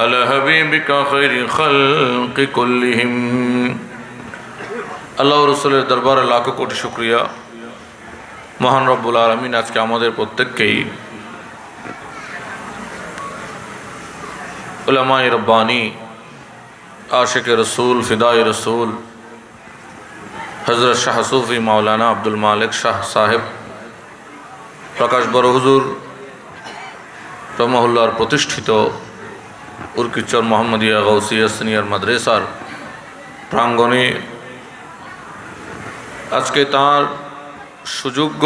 على حبيبك خير خلق كلهم আল্লাহ রসুলের দরবারে লাখো কোটি শুক্রিয়া মহান রব্বুল আলমিন আজকে আমাদের প্রত্যেককেই উলামাই রব্বানি আশেক রসুল ফিদাই রসুল হজরত শাহ সুফি মাওলানা আব্দুল মালিক শাহ সাহেব প্রকাশ বড় হুজুর রহমহুল্লার প্রতিষ্ঠিত উর্কিচর মোহাম্মদিয়া গৌসিয়া সিনিয়র মাদ্রাসার প্রাঙ্গণে আজকে তার সুযোগ্য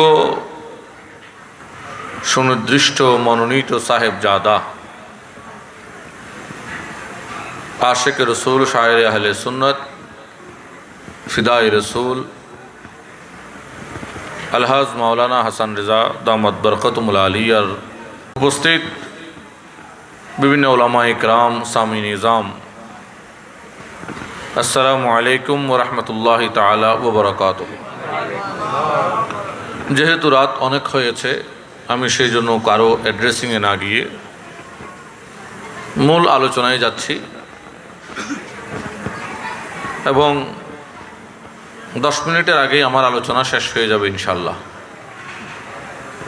সুনির্দিষ্ট মনোনীত সাহেব জাদা আশেক রসুল শায়ের আহলে সুন্নত ফিদাই রসুল আলহাজ মাওলানা হাসান রেজা দামদ বরকতমুল আলিয়ার উপস্থিত বিভিন্ন ওলামা ইকরাম সামি নিজাম। আসসালামু আলাইকুম ওরহমতুল্লাহ তালা ওবরাকাত যেহেতু রাত অনেক হয়েছে, আমি সেই জন্য কারও অ্যাড্রেসিংয়ে না গিয়ে মূল আলোচনায় যাচ্ছি। এবং দশ মিনিটের আগেই আমার আলোচনা শেষ হয়ে যাবে ইনশাল্লাহ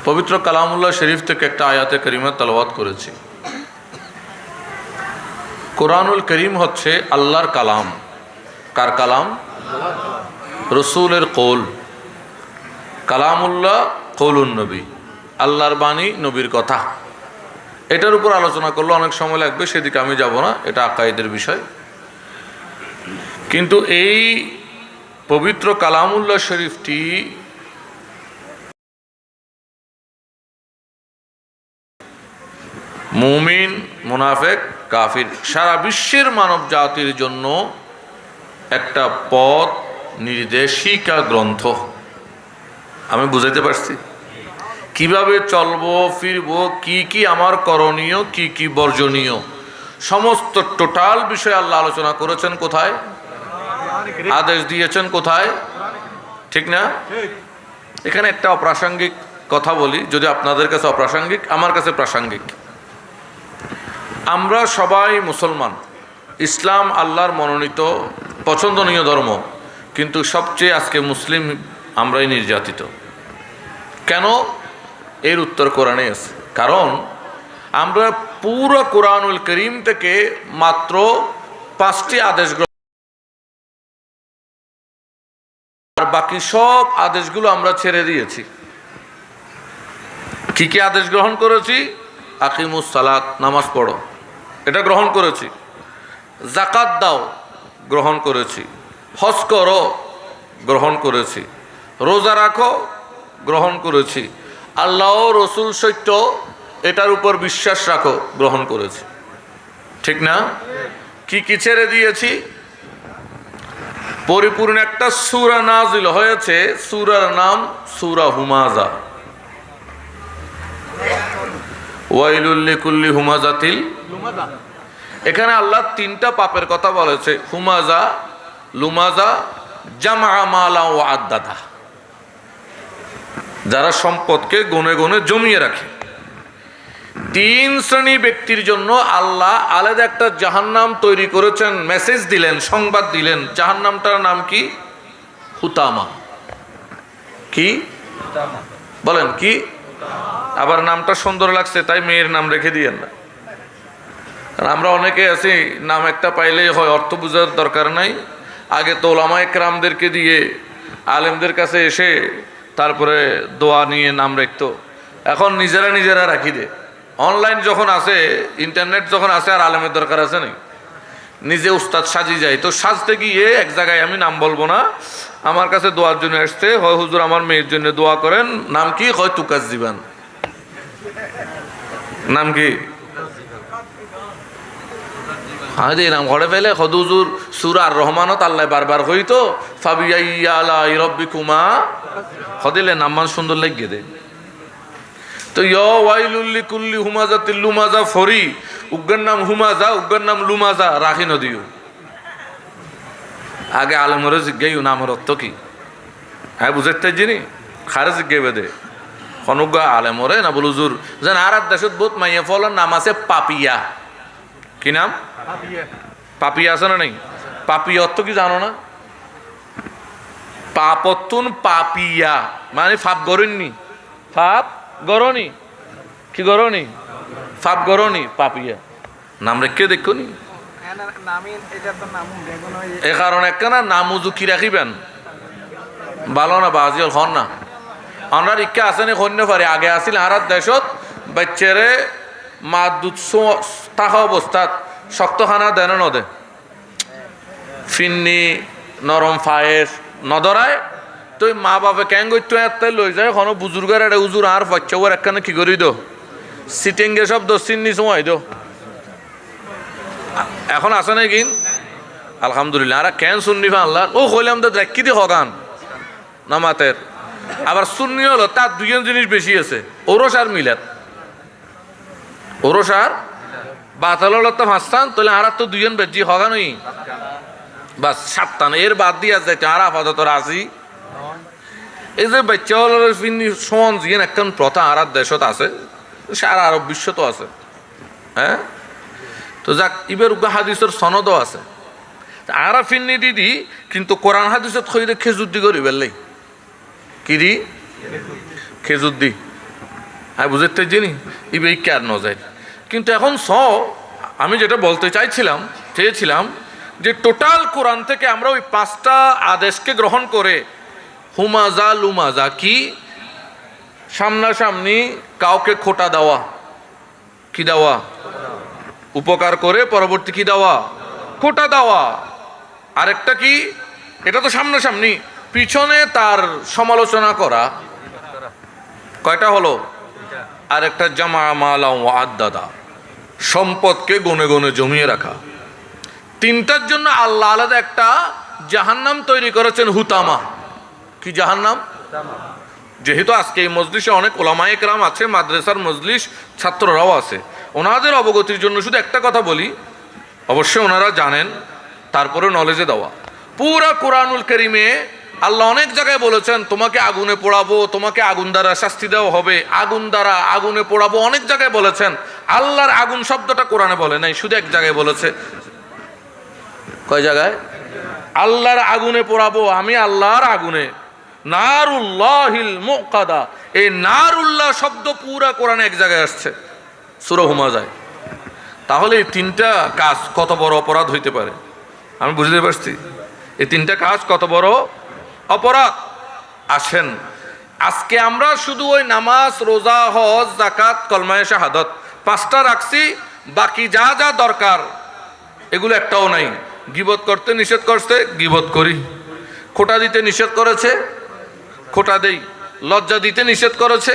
পবিত্র কালামুল্লাহ শরীফ থেকে একটা আয়াতে করিমা তালবাত করেছি। কোরআনুল করিম হচ্ছে আল্লাহর কালাম। কার কালাম? রসুলের কৌল। কালামুল্লাহ কৌলুন নবী। আল্লাহর বাণী নবীর কথা। এটার উপর আলোচনা করলে অনেক সময় লাগবে, সেদিকে আমি যাব না, এটা আকাইদের বিষয়। কিন্তু এই পবিত্র কালামুল্লাহ শরীফটি মুমিন, মুনাফেক কাফির। সারা বিশ্বের মানব জাতির জন্য একটা পথ নির্দেশিকা গ্রন্থ। আমি বুঝাইতে পারছি? কীভাবে চলবো, ফিরবো, কি কি আমার করণীয়, কি কি বর্জনীয়? সমস্ত টোটাল বিষয়ে আল্লাহ আলোচনা করেছেন কোথায়? আদেশ দিয়েছেন কোথায়? ঠিক না? এখানে একটা অপ্রাসঙ্গিক কথা বলি, যদি আপনাদের কাছে অপ্রাসঙ্গিক, আমার কাছে প্রাসঙ্গিক। আমরা সবাই মুসলমান। ইসলাম আল্লাহর মনোনীত, পছন্দনীয় ধর্ম। কিন্তু সবচেয়ে আজকে মুসলিম আমরাই নির্যাতিত। কেন? এর উত্তর কোরআনে আছে। কারণ আমরা পুরো কোরআনুল করিম থেকে মাত্র পাঁচটি আদেশ আর বাকি সব আদেশগুলো আমরা ছেড়ে দিয়েছি। কি কি আদেশ গ্রহণ করেছি? আকিমুস সালাত, নামাজ পড়ো। এটা গ্রহণ করেছি। জাকাত দাও, গ্রহণ করেছি। হজ করো, গ্রহণ করেছি। রোজা রাখো, গ্রহণ করেছি। আল্লাহ রসুল সত্য, এটার উপর বিশ্বাস রাখো, গ্রহণ করেছি। ঠিক না? কি কি ছেড়ে দিয়েছি? পরিপূর্ণ একটা সুরা নাজিল হয়েছে, সুরার নাম সুরা হুমাজা ওয়াইলুল্লিকুল্লি হুমাজাতিল এখানে আল্লাহ তিনটা পাপের কথা বলেছে। হুমাজা লুমাজা জামা ও আদাদা। যারা সম্পদকে গনে গনে জমিয়ে রাখে। তিন শ্রেণি ব্যক্তির জন্য আল্লাহ আলাদা একটা জাহান্নাম তৈরি করেছেন মেসেজ দিলেন সংবাদ দিলেন। জাহান্নামটার নাম কি? হুতামা। কি? বলেন কি? আবার নামটা সুন্দর লাগছে তাই মেয়ের নাম রেখে দিয়েন না। আমরা অনেকে আছি, নাম একটা পাইলেই হয়, অর্থ বোঝার দরকার নাই। আগে তো ওলামায় ক্রামদেরকে দিয়ে আলেমদের কাছে এসে তারপরে দোয়া নিয়ে নাম রাখতো। এখন নিজেরা নিজেরা রাখি দে। অনলাইন যখন আছে ইন্টারনেট যখন আছে আর আলেমের দরকার আছে নাকি নিজে উস্তাদ সাজি যায়। তো সাজতে গিয়ে এক জায়গায় আমি নাম বলব না। আমার কাছে দোয়ার জন্য আসছে হয় হুজুর আমার মেয়ের জন্য দোয়া করেন। নাম কি? হয় তুকাস জীবান। নাম কি? যে নাম ঘরে ফেলে হদুজুর সুর আর রহমানত আল্লাহ বারবার হইতো ফাবিয়া রব্বি কুমা হদিলে নাম মান সুন্দর লাগিয়ে দে। তো ওয়াইলুল্লি কুল্লি হুমাজা তিল্লুমাজা ফরি, উগ্রের নাম হুমাজা, উগ্রের নাম লুমাজা, রাখি নদীও। আগে আলমরে জিজ্ঞাইও নামের অর্থ কি? হ্যাঁ বুঝাইতে জিনি? খারে জিজ্ঞাই বেদে অনুজ্ঞা আলেমরে না বলুজুর যেন আর দেশত বহুত মাইয়া ফলার নাম আছে পাপিয়া। কি নাম? পাপিয়া। আছে না নেই? পাপি অর্থ কি জানো না? পাপতুন পাপিয়া। মানে ফাপ গরণনি ফাপ গরনি কি গরনি ফাপ গরনি পাপিয়া। নাম রেখে দেখো নি বেগুন এ কারণে একখানা নাম উজু কি রাখিবেন? ভালো না বাজিল হন না। আমরা ইচ্ছা আছে নি হন্য পারে। আগে আসিল হারাত দেশত বাচ্চারে মা থাকা অবস্থাত শক্ত খানা দেন নদে। ফিন্নি, নরম ফায়েস, নদরায়, তুই মা বাপে কেন করতো এত লই যায়? কোনো বুজুর্গের একটা উজুর আর বাচ্চা ওর একখানে কি করি দো? সিটিংগে সব দোষিন নি সময় দো। এখন আছে নাকি আলহামদুলিল্লাহ, আর কেন শুননি আল্লাহ ও কইলাম তো দেখি দি হগান নামাতের। আবার সুন্নি হলো, তার দুজন জিনিস বেশি আছে, ওরস আর মিলাত ওরস আর বাতাল হলো তো হাসতান তাহলে আর তো দুজন বেজি বাদ আর এই যে বাচ্চা আর আর দেশত আছে। আছে। হ্যাঁ? তো যাক আছে। আরা দিদি, কিন্তু কোরআন হাদিসত খৈরে খেজুর দি করি বেললাই কি দি? খেজুর দি। আমি বুঝতে জিনি ইবে কেয়ার ন যায় কিন্তু এখন স আমি যেটা বলতে চাইছিলাম, চেয়েছিলাম যে টোটাল কোরআন থেকে আমরা ওই পাঁচটা আদেশকে গ্রহণ করে, হুমাজা, লুমাজা কি? সামনাসামনি কাউকে খোটা দেওয়া, কি দেওয়া? উপকার করে পরবর্তী কি দেওয়া? খোটা দেওয়া। আরেকটা কি? এটা তো সামনাসামনি। পিছনে তার সমালোচনা করা। কয়টা হলো? আরেকটা জামা মালা আদাদা সম্পদকে গনে গনে জমিয়ে রাখা। তিনটার জন্য আল্লাহ আলাদা একটা জাহান্নাম তৈরি করেছেন হুতামা। কি জাহান্নাম? যেহেতু আজকে এই মজলিসে অনেক ওলামায়ে কেরাম আছে মাদ্রাসার মজলিস ছাত্ররাও আছে। ওনাদের অবগতির জন্য শুধু একটা কথা বলি। অবশ্যই ওনারা জানেন তারপরে নলেজে দেওয়া। পুরা কোরআনুল করিমে আল্লাহ অনেক জায়গায় বলেছেন, তোমাকে আগুনে পোড়াবো, তোমাকে আগুন দ্বারা শাস্তি দেওয়া হবে। আগুন দ্বারা আগুনে পোড়াবো অনেক জায়গায় বলেছেন। আল্লাহর আগুন শব্দটা কোরআনে বলে নাই, শুধু এক জায়গায় বলেছে। কয় জায়গায়? আল্লাহর আগুনে পোড়াবো, আমি আল্লাহর আগুনে। নারুল্লাহিল মুকাদা। এই নারুল্লাহ শব্দ পুরা কোরআনে এক জায়গায় আসছে সুরহুমা যায় তাহলে এই তিনটা কাজ কত বড় অপরাধ হইতে পারে? আমি বুঝতে পারছি। এই তিনটা কাজ কত বড় অপরাধ। আসেন। আজকে আমরা শুধু ওই নামাজ, রোজা, হজ জাকাত কলমায় শাহাদত, পাঁচটা রাখছি, বাকি যা যা দরকার, এগুলো একটাও নাই। গিবত করতে নিষেধ করছে, গিবত করি। খোটা দিতে নিষেধ করেছে, খোটা দেই। লজ্জা দিতে নিষেধ করেছে,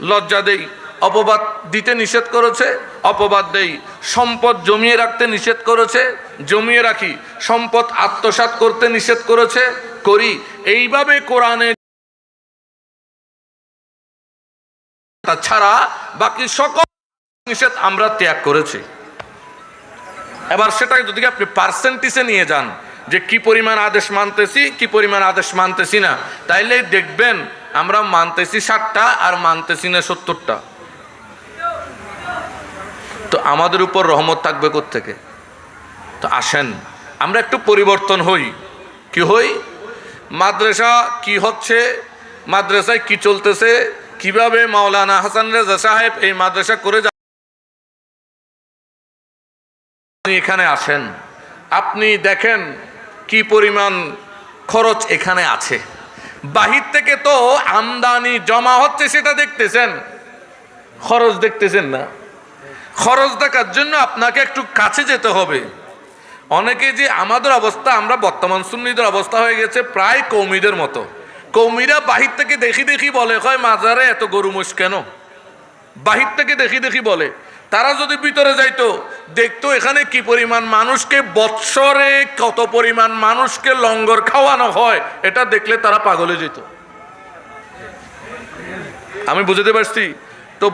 লজ্জা দেই। অপবাদ দিতে নিষেধ করেছে, অপবাদ দেই। সম্পদ জমিয়ে রাখতে নিষেধ করেছে, জমিয়ে রাখি। সম্পদ আত্মসাৎ করতে নিষেধ করেছে, করি। এইভাবে কোরআনে তাছাড়া বাকি সকল নিষেধ আমরা ত্যাগ করেছি। এবার সেটাকে যদি আপনি পার্সেন্টেজে নিয়ে যান, যে কি পরিমাণ আদেশ মানতেছি, কি পরিমাণ আদেশ মানতেছি না তাইলে দেখবেন আমরা মানতেছি ষাটটা আর মানতেছি না সত্তরটা। তো আমাদের উপর রহমত থাকবে থেকে তো আসেন, আমরা একটু পরিবর্তন হই। কি হই? মাদ্রাসা কি হচ্ছে? মাদ্রাসায় কি চলতেছে? কীভাবে মাওলানা হাসান রেজা সাহেব এই মাদ্রাসা করে এখানে আসেন। আপনি দেখেন কি পরিমাণ খরচ এখানে আছে। বাহির থেকে তো আমদানি জমা হচ্ছে, সেটা দেখতেছেন। খরচ দেখতেছেন না। খরচ দেখার জন্য আপনাকে একটু কাছে যেতে হবে। অনেকে যে আমাদের অবস্থা, আমরা বর্তমান সুন্নিদের অবস্থা হয়ে গেছে প্রায় কৌমিদের মতো। কৌমিরা বাহির থেকে দেখি দেখি বলে হয় মাজারে এত গরু মোষ কেন? বাহির থেকে দেখি দেখি বলে। তারা যদি ভিতরে যাইতো, দেখতো এখানে কি পরিমাণ মানুষকে বৎসরে, কত পরিমাণ মানুষকে লঙ্গর খাওয়ানো হয়, এটা দেখলে তারা পাগলে যেত। আমি বুঝতে পারছি? তো